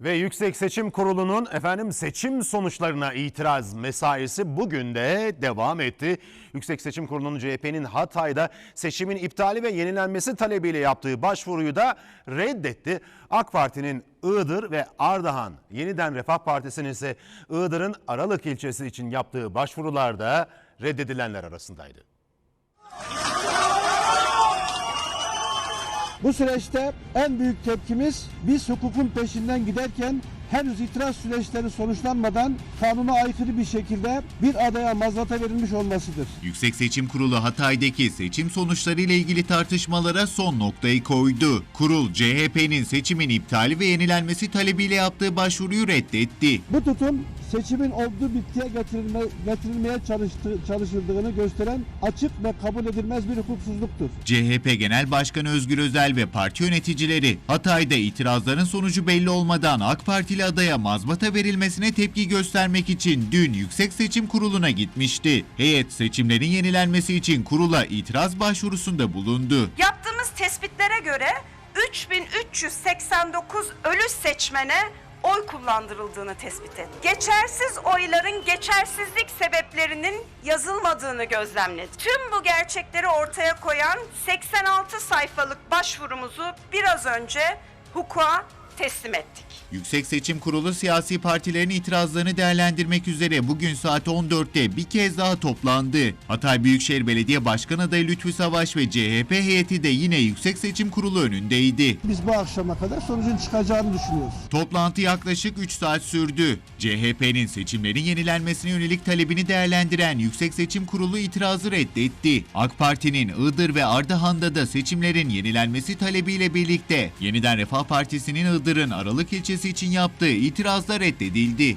Ve Yüksek Seçim Kurulu'nun efendim seçim sonuçlarına itiraz mesaisi bugün de devam etti. Yüksek Seçim Kurulu'nun CHP'nin Hatay'da seçimin iptali ve yenilenmesi talebiyle yaptığı başvuruyu da reddetti. AK Parti'nin Iğdır ve Ardahan, Yeniden Refah Partisi'nin ise Iğdır'ın Aralık ilçesi için yaptığı başvurularda reddedilenler arasındaydı. Bu süreçte en büyük tepkimiz biz hukukun peşinden giderken henüz itiraz süreçleri sonuçlanmadan kanuna aykırı bir şekilde bir adaya mazlata verilmiş olmasıdır. Yüksek Seçim Kurulu Hatay'daki seçim sonuçları ile ilgili tartışmalara son noktayı koydu. Kurul CHP'nin seçimin iptali ve yenilenmesi talebiyle yaptığı başvuruyu reddetti. Bu tutum seçimin olduğu bittiye getirilme, getirilmeye çalıştı, çalışıldığını gösteren açık ve kabul edilmez bir hukuksuzluktur. CHP Genel Başkanı Özgür Özel ve parti yöneticileri Hatay'da itirazların sonucu belli olmadan AK Partili adaya mazbata verilmesine tepki göstermek için dün Yüksek Seçim Kurulu'na gitmişti. Heyet seçimlerin yenilenmesi için kurula itiraz başvurusunda bulundu. Yaptığımız tespitlere göre 3389 ölü seçmene oy kullandırıldığını tespit ettik. Geçersiz oyların geçersizlik sebeplerinin yazılmadığını gözlemledik. Tüm bu gerçekleri ortaya koyan 86 sayfalık başvurumuzu biraz önce hukuka teslim ettik. Yüksek Seçim Kurulu siyasi partilerin itirazlarını değerlendirmek üzere bugün saat 14'te bir kez daha toplandı. Hatay Büyükşehir Belediye Başkan adayı Lütfü Savaş ve CHP heyeti de yine Yüksek Seçim Kurulu önündeydi. Biz bu akşama kadar sonucun çıkacağını düşünüyoruz. Toplantı yaklaşık 3 saat sürdü. CHP'nin seçimlerin yenilenmesine yönelik talebini değerlendiren Yüksek Seçim Kurulu itirazı reddetti. AK Parti'nin Iğdır ve Ardahan'da da seçimlerin yenilenmesi talebiyle birlikte Yeniden Refah Partisi'nin Iğdır'ın Aralık ilçesi için yaptığı itirazlar reddedildi.